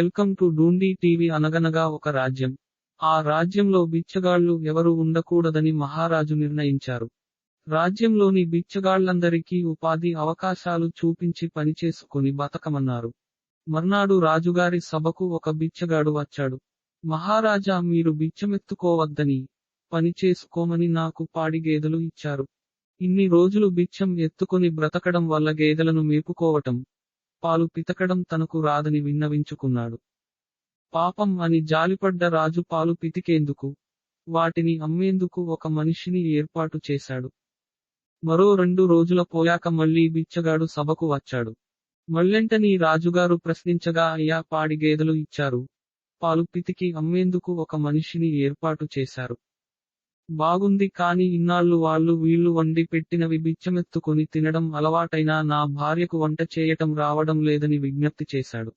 Welcome to డూండీ TV అనగనగా ఒక రాజ్యం. ఆ రాజ్యంలో బిచ్చగాళ్ళు ఎవరు ఉండకూడదని మహారాజు నిర్ణయించారు. రాజ్యంలోని బిచ్చగాళ్ళందరికీ ఉపాధి అవకాశాలు చూపించి పనిచేసుకుని బతకమన్నారు. మర్నాడు రాజుగారి సభకు ఒక బిచ్చగాడు వచ్చాడు. మహారాజా మీరు బిచ్చమెత్తుకోవద్దని పని చేసుకోమని నాకు పాడి గేదెలు ఇచ్చారు. ఇన్ని రోజులు బిచ్చం ఎత్తుకొని బ్రతకడం వల్ల గేదెలను మేపుకోవటం పాలు పితకడం తనకు రాదని విన్నవించుకున్నాడు. పాపం అని జాలిపడ్డ రాజు పాలు పితికేందుకు వాటిని అమ్మేందుకు ఒక మనిషిని ఏర్పాటు చేశాడు. మరో రెండు రోజుల పోయాక మళ్ళీ బిచ్చగాడు సభకు వచ్చాడు. మళ్ళెంటనీ రాజుగారు ప్రశ్నించగా అయ్యా పాడి గేదెలు ఇచ్చారు. పాలు పితికి అమ్మేందుకు ఒక మనిషిని ఏర్పాటు చేశారు. బాగుంది కాని ఇన్నాళ్ళు వాళ్ళు వీళ్ళు వండి పెట్టినవి బిచ్చమెత్తుకొని తినడం అలవాటైనా నా భార్యకు వంట చేయటం రావడం లేదని విజ్ఞప్తి చేశాడు.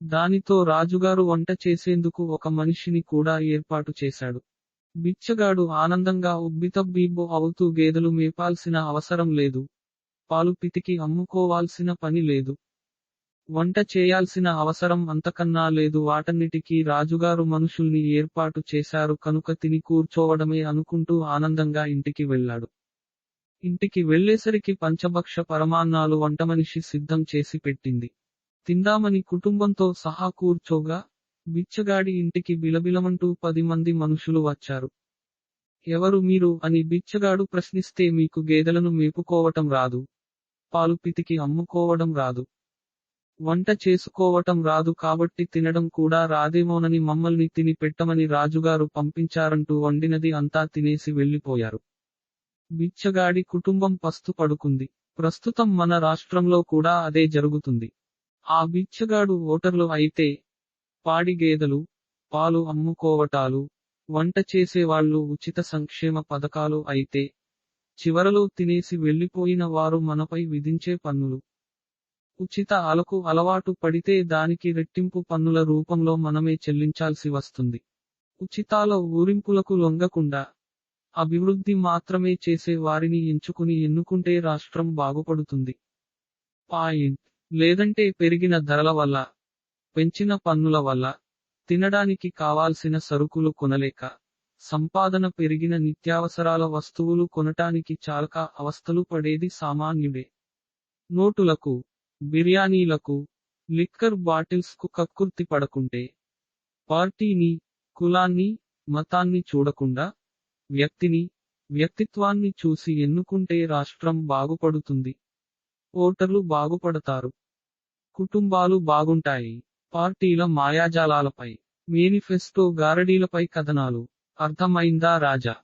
దానితో రాజుగారు వంట చేసేందుకు ఒక మనిషిని కూడా ఏర్పాటు చేశాడు. బిచ్చగాడు ఆనందంగా ఉబ్బితబ్బీబో అవుతూ గేదెలు మేపాల్సిన అవసరం లేదు. పాలు పితికి అమ్ముకోవాల్సిన పని లేదు. వంట చేయాల్సిన అవసరం అంతకన్నా లేదు. వాటన్నిటికీ రాజుగారు మనుషుల్ని ఏర్పాటు చేశారు. కనుక తిని కూర్చోవడమే అనుకుంటూ ఆనందంగా ఇంటికి వెళ్ళాడు. ఇంటికి వెళ్ళేసరికి పంచభక్ష పరమాన్నాలు వంటమనిషి సిద్ధం చేసి పెట్టింది. తిందామని కుటుంబంతో సహా కూర్చోగా బిచ్చగాడి ఇంటికి బిలబిలమంటూ పది మంది మనుషులు వచ్చారు. ఎవరు మీరు అని బిచ్చగాడు ప్రశ్నిస్తే మీకు గేదెలను మేపుకోవటం రాదు. పాలు పితికి అమ్ముకోవడం రాదు. వంట చేసుకోవటం రాదు కాబట్టి తినడం కూడా రాదేమోనని మమ్మల్ని తిని పెట్టమని రాజుగారు పంపించారంటూ వండినది అంతా తినేసి వెళ్ళిపోయారు బిచ్చగాడి కుటుంబం పస్తు పడుకుంది. ప్రస్తుతం మన రాష్ట్రంలో కూడా అదే జరుగుతుంది. ఆ బిచ్చగాడు ఓటర్లు అయితే పాడి గేదెలు పాలు అమ్ముకోవటాలు వంట చేసేవాళ్ళు ఉచిత సంక్షేమ పథకాలు అయితే చివరలో తినేసి వెళ్ళిపోయిన వారు మనపై విధించే పన్నులు. ఉచిత అలకు అలవాటు పడితే దానికి రెట్టింపు పన్నుల రూపంలో మనమే చెల్లించాల్సి వస్తుంది. ఉచితాల ఊరింపులకు లొంగకుండా అభివృద్ధి మాత్రమే చేసే వారిని ఎంచుకుని ఎన్నుకుంటే రాష్ట్రం బాగుపడుతుంది. పాయింట్. లేదంటే పెరిగిన ధరల వల్ల పెంచిన పన్నుల వల్ల తినడానికి కావాల్సిన సరుకులు కొనలేక సంపాదన పెరిగిన నిత్యావసరాల వస్తువులు కొనటానికి చాలక అవస్థలు పడేది సామాన్యుడే. నోటులకు బిర్యానీలకు లిక్కర్ బాటిల్స్కు కక్కుర్తి పడకుంటే పార్టీని కులాన్ని మతాన్ని చూడకుండా వ్యక్తిని వ్యక్తిత్వాన్ని చూసి ఎన్నుకుంటే రాష్ట్రం బాగుపడుతుంది. ఓటర్లు బాగుపడతారు. కుటుంబాలు బాగుంటాయి. పార్టీల మాయాజాలాలపై మేనిఫెస్టో గారడీలపై కథనాలు. అర్థమైందా రాజా?